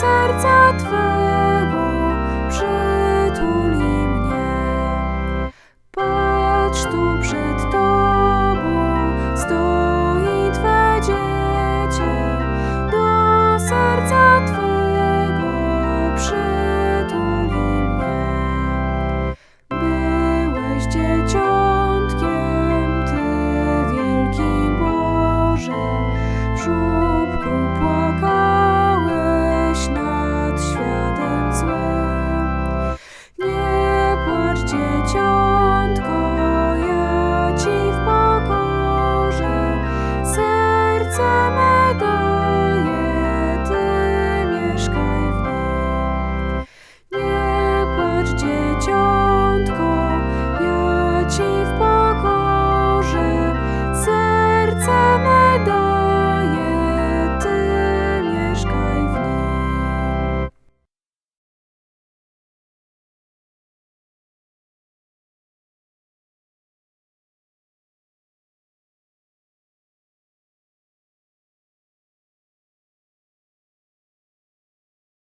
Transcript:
serca Twego przytuli mnie. Patrz tu przed Tobą stoi Twe dziecko. summer